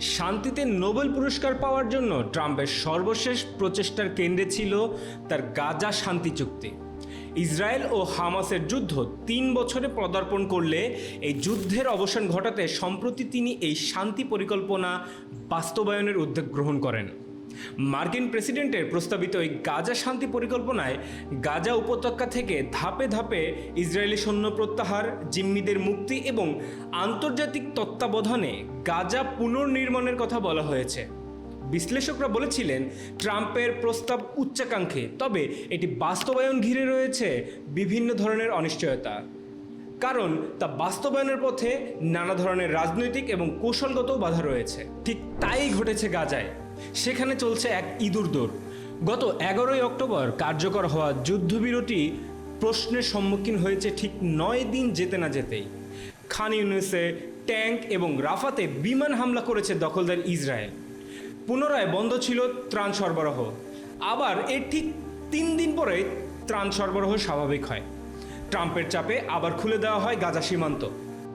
শান্তিতে নোবেল পুরস্কার পাওয়ার জন্য ট্রাম্পের সর্বশেষ প্রচেষ্টার কেন্দ্রে ছিল তার গাজা শান্তি চুক্তি। ইসরায়েল ও হামাসের যুদ্ধ তিন বছরে পদার্পণ করলে এই যুদ্ধের অবসান ঘটাতে সম্প্রতি তিনি এই শান্তি পরিকল্পনা বাস্তবায়নের উদ্যোগ গ্রহণ করেন। মার্কিন প্রেসিডেন্টের প্রস্তাবিত এই গাজা শান্তি পরিকল্পনায় গাজা উপত্যকা থেকে ধাপে ধাপে ইসরায়েলি সৈন্য প্রত্যাহার, জিম্মিদের মুক্তি এবং আন্তর্জাতিক তত্ত্বাবধানে গাজা পুনর্নির্মাণের কথা বলা হয়েছে। বিশ্লেষকরা বলেছিলেন, ট্রাম্পের প্রস্তাব উচ্চাকাঙ্ক্ষী, তবে এটি বাস্তবায়ন ঘিরে রয়েছে বিভিন্ন ধরনের অনিশ্চয়তা। কারণ তা বাস্তবায়নের পথে নানা ধরনের রাজনৈতিক এবং কৌশলগত বাধা রয়েছে। ঠিক তাই ঘটেছে গাজায়। সেখানে চলছে এক ইঁদুর দৌড়। গত এগারোই অক্টোবর কার্যকর হওয়া যুদ্ধবিরতি প্রশ্নের সম্মুখীন হয়েছে ঠিক নয় দিন যেতে না যেতেই। খান ইউনিসে ট্যাঙ্ক এবং রাফাতে বিমান হামলা করেছে দখলদার ইসরায়েল। পুনরায় বন্ধ ছিল ত্রাণ সরবরাহ। আবার এর ঠিক তিন দিন পরে ত্রাণ সরবরাহ স্বাভাবিক হয়। ট্রাম্পের চাপে আবার খুলে দেওয়া হয় গাজা সীমান্ত।